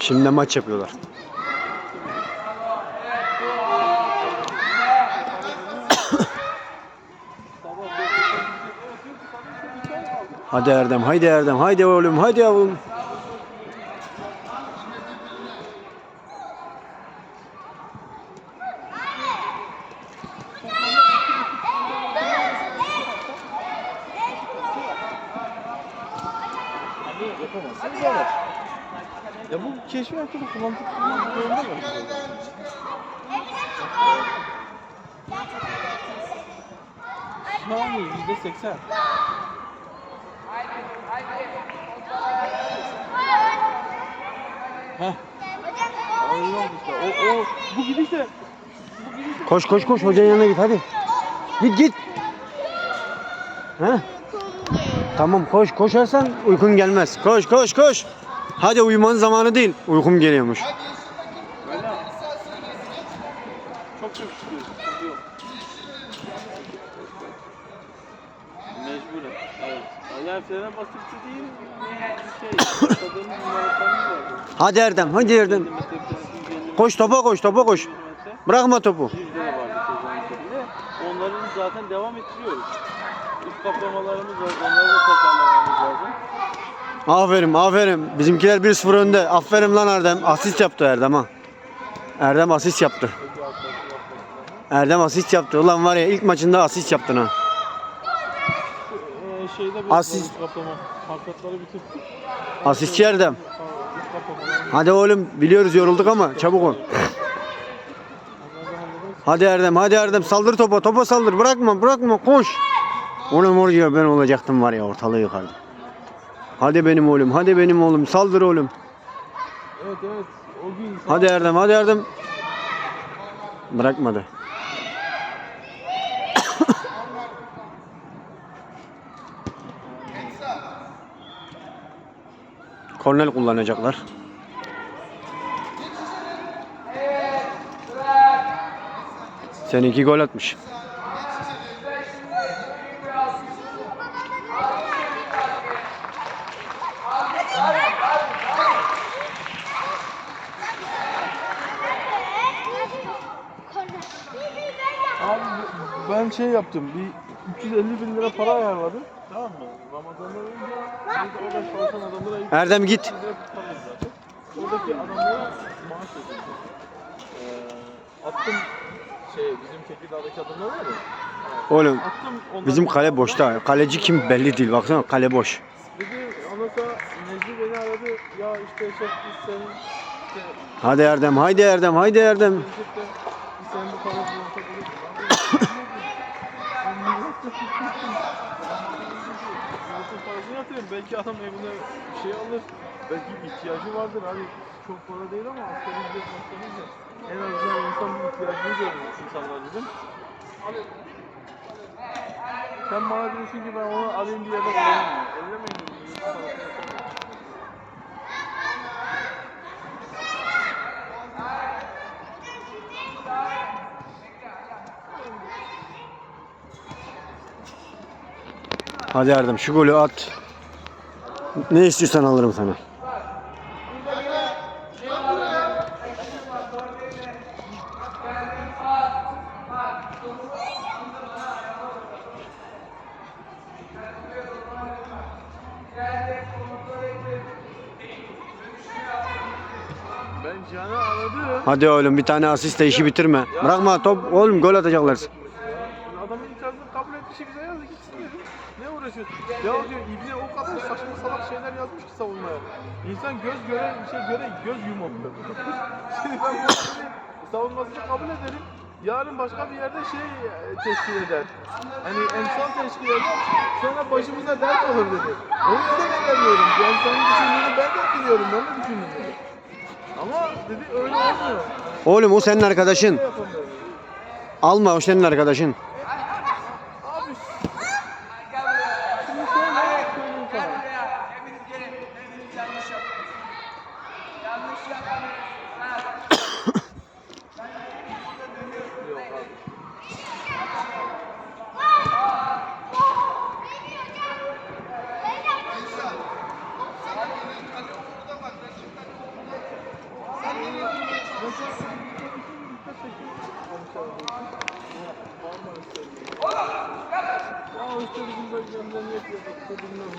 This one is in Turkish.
Şimdi maç yapıyorlar. Hadi Erdem, haydi Erdem, haydi oğlum, haydi oğlum. Yapamazsın. Yapamaz. Ya bu keşfi hakkında kullandık kullandık an mı? Yüzde seksen. Heh. Oldu işte. O, o, bu gidişle Koş koş koş hocanın yanına git hadi. Git git. He? Tamam koş koşarsan uykun gelmez. Koş koş koş. Hadi uyumanın zamanı değil. Uykum geliyormuş. çok çok. Mecburen. Evet. Yani frene basıkçı değil. Şey, numaralarını var. Hadi Erdem hadi Erdem. 50 metre, 150 Koş topa koş topa koş. Bırakma topu. Onların zaten devam ettiriyoruz. Üst kaplamalarımız var. Onları da toparlamamız lazım. Aferin aferin. Bizimkiler 1-0 önde. Aferin lan Erdem. Asist yaptı Erdem ha. Erdem asist yaptı. Erdem asist yaptı. Ulan var ya ilk maçında asist yaptın ha. Ee, şeyde bir Asist- kaplama. Bitirdik. Asistçi Erdem. Hadi oğlum biliyoruz yorulduk ama çabuk ol. Hadi Erdem hadi Erdem saldır topa topa saldır bırakma bırakma koş. Oğlum oraya ben olacaktım var ya ortalığı yukarıda. Hadi benim oğlum hadi benim oğlum saldır oğlum. Evet evet. O gün Hadi Erdem hadi Erdem. Bırakmadı. Kornel kullanacaklar. Seninki gol atmış. Abi ben şey yaptım. Bir 350 bin lira para ayarladım. Tamam mı? Ramazan'dan önce biz orada çalışan adamlara ilk Erdem git. 300 lira tutarız zaten. Oradaki adamlara maaş ödedim. Ee, attım şey bizim Tekirdağ'daki adamlar var ya. Oğlum Attım onların bizim kale boşta. Kaleci kim belli değil. Baksana kale boş. Dedi ondan sonra Necmi beni aradı. Ya işte şef biz senin işte Hadi Erdem haydi Erdem haydi Erdem. De senin bu parayı buluşabiliriz. Yatırım parasını yatırayım. Belki adam evine bir şey alır. Belki ihtiyacı vardır. Hani çok para değil ama asgari ücret masrafıyla en azından insan bu ihtiyacını görür insanlar dedim. Hani sen bana diyorsun ki ben onu alayım bir yerde kullanayım. Ellemeyin Hadi Erdem şu golü at. Ne istiyorsan alırım sana. Hadi oğlum bir tane asiste işi bitirme. Bırakma top oğlum gol atacaklar. Adamın kabul etmişi bize. Ne uğraşıyorsun? Ya diyor İbni o kadar saçma salak şeyler yazmış ki savunmaya. İnsan göz göre bir şey göre göz yumamıyor. Şimdi ben bu savunmasını kabul ederim. Yarın başka bir yerde şey e, teşkil eder. Hani emsal teşkil eder. Sonra başımıza dert olur dedi. O yüzden edemiyorum. Yani senin düşündüğünü ben de biliyorum. Ben de düşündüm dedi. Ama dedi öyle olmuyor. Oğlum o senin arkadaşın. Dedi. Alma o senin arkadaşın. Abi şimdi şöyle söyleyeyim sana. Çekiyor. Aa işte bizim bölgemizde niye yapıyor? Bilmem ne.